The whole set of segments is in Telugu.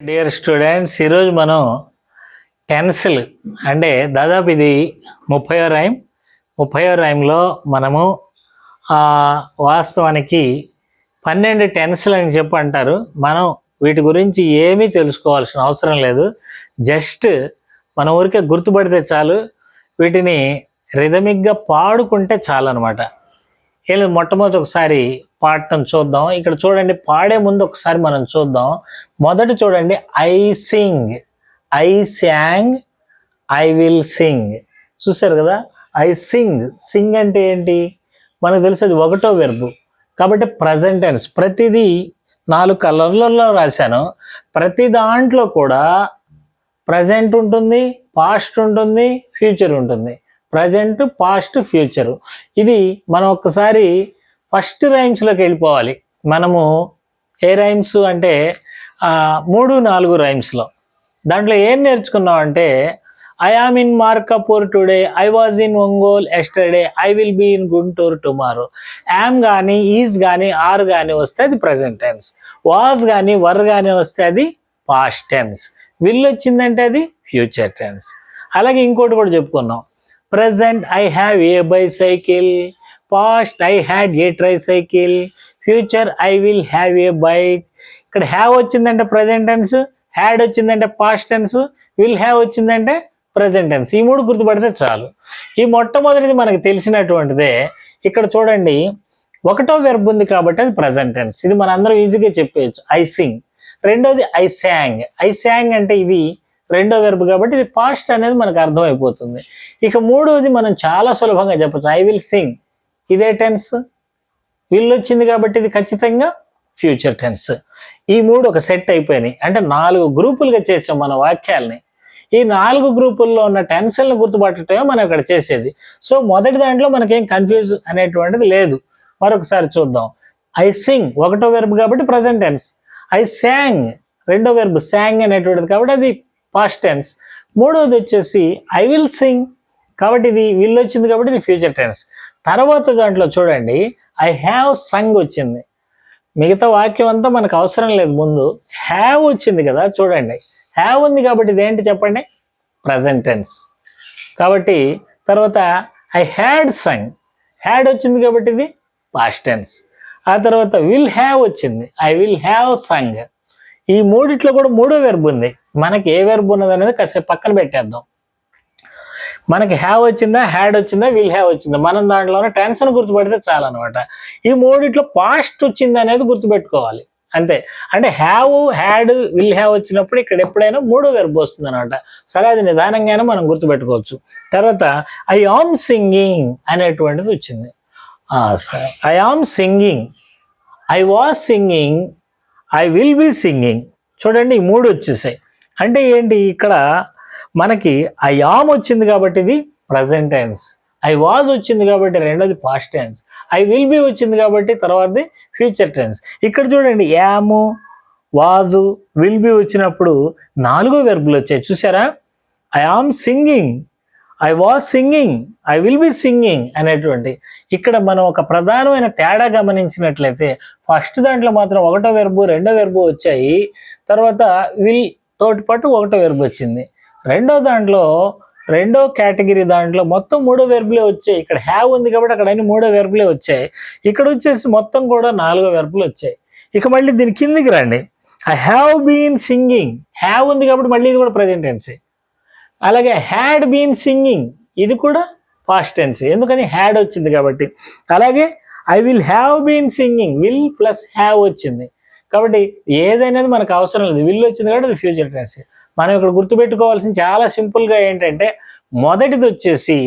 డియర్ స్టూడెంట్స్ ఈరోజు మనం టెన్సిల్ అంటే దాదాపు ఇది ముప్పయో రైమ్ ముప్పయో రైమ్లో మనము వాస్తవానికి పన్నెండు టెన్సిల్ అని చెప్పి అంటారు మనం వీటి గురించి ఏమీ తెలుసుకోవాల్సిన అవసరం లేదు. జస్ట్ మన ఊరికే గుర్తుపడితే చాలు. వీటిని రిథమిక్గా పాడుకుంటే చాలు అనమాట వీళ్ళు మొట్టమొదటి ఒకసారి పాడటం చూద్దాం. ఇక్కడ చూడండి పాడే ముందు ఒకసారి మనం చూద్దాం. మొదట చూడండి I sing I sang I will sing. చూసారు కదా? I sing. సింగ్ అంటే ఏంటి? మనకు తెలిసేది ఒకటో వెర్బు కాబట్టి ప్రజెంట్ టెన్స్ ప్రతిదీ నాలుగు కలర్లలో రాశాను. ప్రతి దాంట్లో కూడా ప్రజెంట్ ఉంటుంది పాస్ట్ ఉంటుంది ఫ్యూచర్ ఉంటుంది. ప్రజెంట్ పాస్ట్ ఫ్యూచర్ ఇది మనం ఒక్కసారి ఫస్ట్ రైమ్స్లోకి వెళ్ళిపోవాలి. మనము ఏ రైమ్స్ అంటే మూడు నాలుగు రైమ్స్లో దాంట్లో ఏం నేర్చుకున్నాం అంటే I am in Markapur today I was in Ongole yesterday I will be in Guntur tomorrow am కానీ ఈజ్ కానీ ఆర్ కానీ వస్తే అది ప్రజెంట్ టెన్స్ వాజ్ కానీ వర్ కానీ వస్తే అది పాస్ట్ టెన్స్ విల్ వచ్చిందంటే అది ఫ్యూచర్ టెన్స్ అలాగే ఇంకోటి కూడా చెప్పుకున్నాం. Present I have a bicycle past I had a tricycle future I will have a bike ఇక్కడ హ్యావ్ వచ్చిందంటే ప్రజెంట్ టెన్స్ హ్యాడ్ వచ్చిందంటే పాస్ట్ టెన్స్ విల్ హ్యావ్ వచ్చిందంటే ప్రజెంట్ టెన్స్ ఈ మూడు గుర్తుపడితే చాలు. ఈ మొట్టమొదటిది మనకు తెలిసినటువంటిదే ఇక్కడ చూడండి ఒకటో వెర్బ్ ఉంది కాబట్టి అది ప్రజెంట్ టెన్స్ ఇది మనందరం ఈజీగా చెప్పేయచ్చు. ఐ సింగ్ రెండోది ఐ శాంగ్ ఐ శాంగ్ అంటే ఇది రెండో వెర్బ్ కాబట్టి ఇది పాస్ట్ అనేది మనకు అర్థమైపోతుంది. ఇక మూడోది మనం చాలా సులభంగా చెప్పచ్చు. ఐ విల్ సింగ్ ఇదే టెన్స్ విల్ వచ్చింది కాబట్టి ఇది ఖచ్చితంగా ఫ్యూచర్ టెన్స్ ఈ మూడు ఒక సెట్ అయిపోయినాయి. అంటే నాలుగు గ్రూపులుగా చేసాం మన వాక్యాలని. ఈ నాలుగు గ్రూపుల్లో ఉన్న టెన్షన్లు గుర్తుపట్టడమే మనం ఇక్కడ చేసేది. సో మొదటి దాంట్లో మనకేం కన్ఫ్యూజ్ అనేటువంటిది లేదు. మరొకసారి చూద్దాం. ఐ సింగ్ ఒకటో వెర్బ్ కాబట్టి ప్రజెంట్ టెన్స్ ఐ శాంగ్ రెండో వెర్బ్ శాంగ్ అనేటువంటిది కాబట్టి అది పాస్ట్ టెన్స్ మూడవది వచ్చేసి ఐ విల్ సింగ్ కాబట్టి ఇది విల్ వచ్చింది కాబట్టి ఇది ఫ్యూచర్ టెన్స్ తర్వాత దాంట్లో చూడండి ఐ హ్యావ్ సంగ్ వచ్చింది. మిగతా వాక్యం అంతా మనకు అవసరం లేదు ముందు. హ్యావ్ వచ్చింది కదా చూడండి. హ్యావ్ ఉంది కాబట్టి ఇదేంటి చెప్పండి? ప్రజెంట్ టెన్స్ కాబట్టి తర్వాత ఐ హ్యాడ్ సంగ్ హ్యాడ్ వచ్చింది కాబట్టి ఇది పాస్ట్ టెన్స్ ఆ తర్వాత విల్ హ్యావ్ వచ్చింది. ఐ విల్ హ్యావ్ సంగ్ ఈ మూడిట్లో కూడా మూడో వెర్బ్ ఉంది. మనకి ఏ వెర్బ్ ఉన్నది అనేది కాసేపు పక్కన పెట్టేద్దాం. మనకి హ్యావ్ వచ్చిందా హ్యాడ్ వచ్చిందా విల్ హ్యావ్ వచ్చిందా. మనం దాంట్లోనే టెన్షన్ గుర్తుపెడితే చాలన్నమాట. ఈ మూడిట్లో పాస్ట్ వచ్చింది అనేది గుర్తుపెట్టుకోవాలి. అంతే. అంటే హ్యావ్ హ్యాడ్ విల్ హ్యావ్ వచ్చినప్పుడు ఇక్కడ ఎప్పుడైనా మూడో వెర్బ్ వస్తుంది అనమాట సరే అది నిదానంగానే మనం గుర్తుపెట్టుకోవచ్చు. తర్వాత ఐ ఆమ్ సింగింగ్ అనేటువంటిది వచ్చింది. I am singing I was singing I will be singing చూడండి ఈ మూడు వచ్చేసాయి. అంటే ఏంటి? ఇక్కడ మనకి ఐ ఆమ్ వచ్చింది కాబట్టి ఇది ప్రజెంట్ టెన్స్ ఐ వాజ్ వచ్చింది కాబట్టి రెండోది past tense I will be వచ్చింది కాబట్టి తర్వాతది ఫ్యూచర్ టెన్స్ ఇక్కడ చూడండి యాము వాజు విల్ బి వచ్చినప్పుడు నాలుగో వెర్బులు వచ్చాయి. చూసారా? I am singing I was singing I will be singing అనేటువంటి. ఇక్కడ మనం ఒక ప్రధానమైన తేడా గమనించినట్లయితే ఫస్ట్ దాంట్లో మాత్రం ఒకటో వెర్బు రెండో వెర్బు వచ్చాయి. తర్వాత విల్ తోటి పాటు ఒకటో వెర్బ్ వచ్చింది. రెండో దాంట్లో రెండో కేటగిరీ దాంట్లో మొత్తం మూడో వెర్బులే వచ్చాయి. ఇక్కడ హ్యావ్ ఉంది కాబట్టి అక్కడ అన్ని మూడో వెర్బులే వచ్చాయి. ఇక్కడ వచ్చేసి మొత్తం కూడా నాలుగో వెర్బులు వచ్చాయి. ఇక మళ్ళీ దీని కిందికి రండి. I have been singing have ఉంది కాబట్టి మళ్ళీ ఇది కూడా ప్రజెంట్ టెన్సే అలాగే హ్యాడ్ బీన్ సింగింగ్ ఇది కూడా పాస్ట్ టెన్స్ ఎందుకని? హ్యాడ్ వచ్చింది కాబట్టి. అలాగే I will have been singing will plus have వచ్చింది. కాబట్టి ఏదైనది మనకు అవసరం లేదు. విల్ వచ్చింది కాబట్టి అది ఫ్యూచర్ టెన్స్ మనం ఇక్కడ గుర్తుపెట్టుకోవాల్సింది చాలా సింపుల్గా ఏంటంటే మొదటిది వచ్చేసి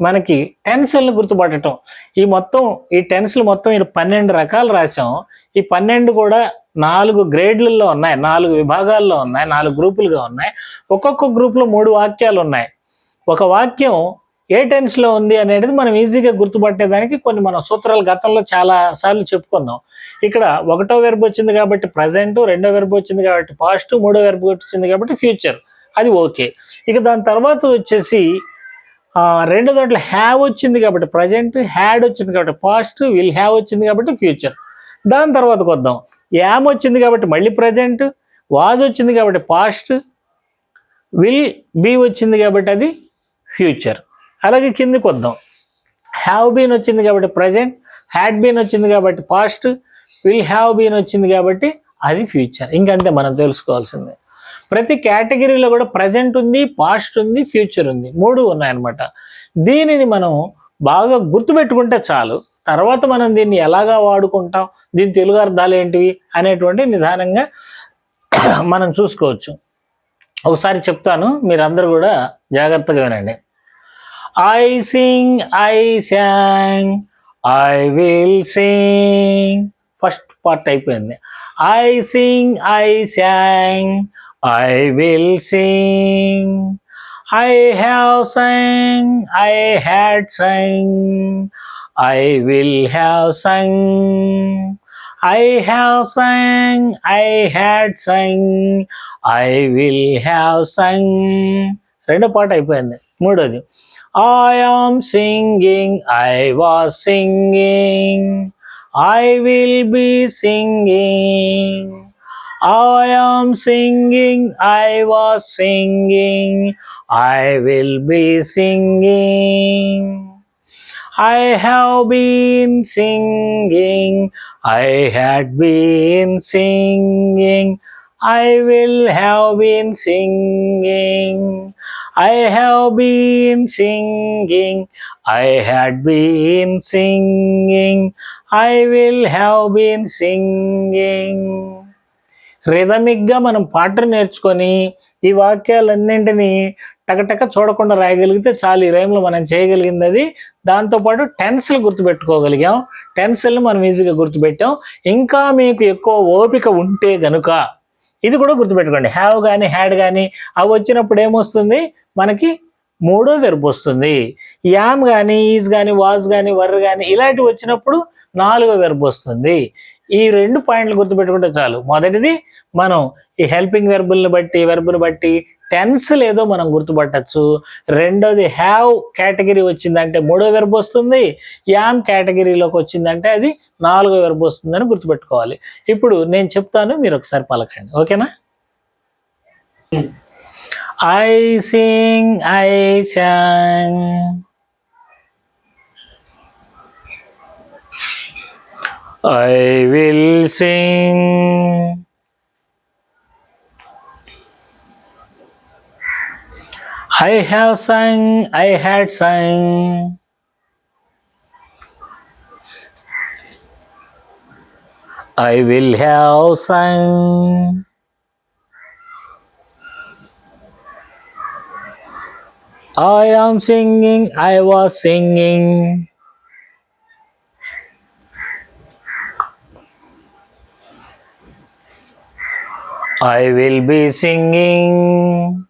మనకి టెన్స్లను గుర్తుపట్టడం ఈ మొత్తం ఈ టెన్స్లు మొత్తం ఇది పన్నెండు రకాలు రాసాం ఈ పన్నెండు కూడా నాలుగు గ్రేడ్లలో ఉన్నాయి. నాలుగు విభాగాల్లో ఉన్నాయి. నాలుగు గ్రూపులుగా ఉన్నాయి. ఒక్కొక్క గ్రూప్లో మూడు వాక్యాలు ఉన్నాయి. ఒక వాక్యం ఏ టెన్స్లో ఉంది అనేది మనం ఈజీగా గుర్తుపట్టేదానికి కొన్ని మన సూత్రాలు గతంలో చాలా సార్లు చెప్పుకున్నాం. ఇక్కడ ఒకటో వెర్బ్ వచ్చింది కాబట్టి ప్రజెంట్ రెండో వెర్బ్ వచ్చింది కాబట్టి పాస్ట్ మూడో వెర్బ్ వచ్చింది కాబట్టి ఫ్యూచర్ అది ఓకే ఇక దాని తర్వాత వచ్చేసి రెండు దాంట్లో హ్యావ్ వచ్చింది కాబట్టి ప్రజెంట్ హ్యాడ్ వచ్చింది కాబట్టి పాస్ట్ విల్ హ్యావ్ వచ్చింది కాబట్టి ఫ్యూచర్ దాని తర్వాత వద్దాం యామ్ వచ్చింది కాబట్టి మళ్ళీ ప్రజెంట్ వాజ్ వచ్చింది కాబట్టి పాస్ట్ విల్ బీ వచ్చింది కాబట్టి అది ఫ్యూచర్ అలాగే కిందికి వద్దాం. హ్యావ్ బీన్ వచ్చింది కాబట్టి ప్రజెంట్ హ్యాడ్ బీన్ వచ్చింది కాబట్టి పాస్ట్ విల్ హ్యావ్ బీన్ వచ్చింది కాబట్టి అది ఫ్యూచర్ ఇంకంతే మనం తెలుసుకోవాల్సింది. ప్రతి కేటగిరీలో కూడా ప్రజెంట్ ఉంది పాస్ట్ ఉంది ఫ్యూచర్ ఉంది. మూడు ఉన్నాయన్నమాట. దీనిని మనం బాగా గుర్తుపెట్టుకుంటే చాలు. తర్వాత మనం దీన్ని ఎలాగా వాడుకుంటాం దీని తెలుగు అర్థాలు ఏంటివి అనేటువంటి నిదానంగా మనం చూసుకోవచ్చు. ఒకసారి చెప్తాను మీరందరూ కూడా జాగ్రత్తగా వినండి. I sing I sang I will sing first part అయిపోయింది. I sing I sang I will sing I have sung I had sung I will have sung I have sung I had sung I will have sung రెండో పాట అయిపోయింది. మూడోది. I am singing, I was singing, I will be singing. I am singing, I was singing, I will be singing. I have been singing, I had been singing, I will have been singing. I have been singing, I had been singing, I will have been singing. రిథమిక్గా మనం పాటలు నేర్చుకొని ఈ వాక్యాలన్నింటినీ టకటక చూడకుండా రాయగలిగితే చాలు. ఈ రైమ్లో మనం చేయగలిగింది అది దాంతోపాటు టెన్స్లు గుర్తుపెట్టుకోగలిగాం. టెన్స్ని మనం ఈజీగా గుర్తుపెట్టాం. ఇంకా మీకు ఎక్కువ ఓపిక ఉంటే గనుక ఇది కూడా గుర్తుపెట్టుకోండి. హ్యావ్ కానీ హ్యాడ్ కానీ అవి వచ్చినప్పుడు ఏమొస్తుంది? మనకి మూడో వెర్బ్ వస్తుంది. యామ్ కానీ ఈజ్ కానీ వాజ్ కానీ వర్ కానీ ఇలాంటివి వచ్చినప్పుడు నాలుగో వెర్బ్ వస్తుంది. ఈ రెండు పాయింట్లు గుర్తుపెట్టుకుంటే చాలు. మొదటిది మనం ఈ హెల్పింగ్ వెర్బుల్ని బట్టి వెర్బుని బట్టి టెన్స్ లేదో మనం గుర్తుపట్టచ్చు. రెండోది హ్యావ్ కేటగిరీ వచ్చిందంటే మూడో వెర్బ్ వస్తుంది. యామ్ కేటగిరీలోకి వచ్చిందంటే అది నాలుగో వెర్బ్ వస్తుందని గుర్తుపెట్టుకోవాలి. ఇప్పుడు నేను చెప్తాను మీరు ఒకసారి పలకండి. ఓకేనా? I sing I sang I will sing. I have sung, I had sung. I will have sung. I am singing, I was singing. I will be singing.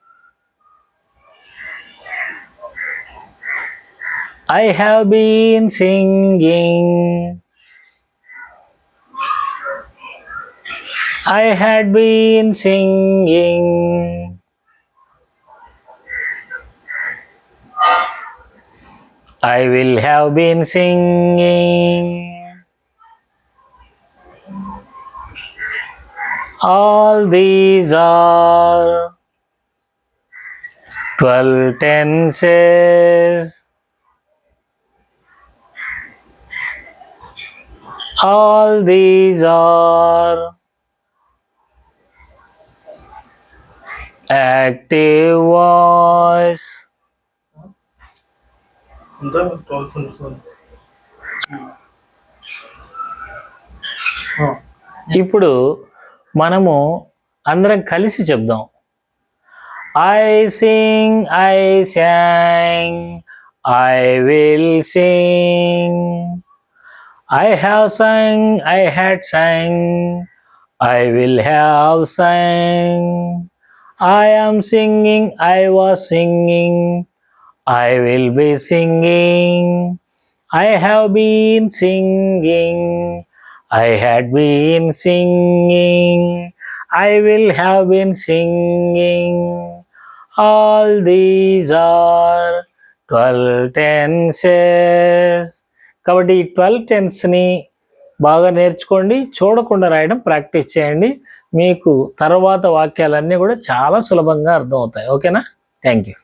I have been singing. I had been singing. I will have been singing. All these are twelve tenses. All these are active voice. ఇప్పుడు మనము అందరం కలిసి చెప్దాం I sing I sang I will sing I have sang, I had sang, I will have sang. I am singing, I was singing, I will be singing. I have been singing, I had been singing, I will have been singing. All these are twelve tenses. కాబట్టి ఈ ట్వెల్వ్ టెన్స్ని బాగా నేర్చుకోండి చూడకుండా రాయడం ప్రాక్టీస్ చేయండి. మీకు తర్వాత వాక్యాలన్నీ కూడా చాలా సులభంగా అర్థమవుతాయి. ఓకేనా? Thank you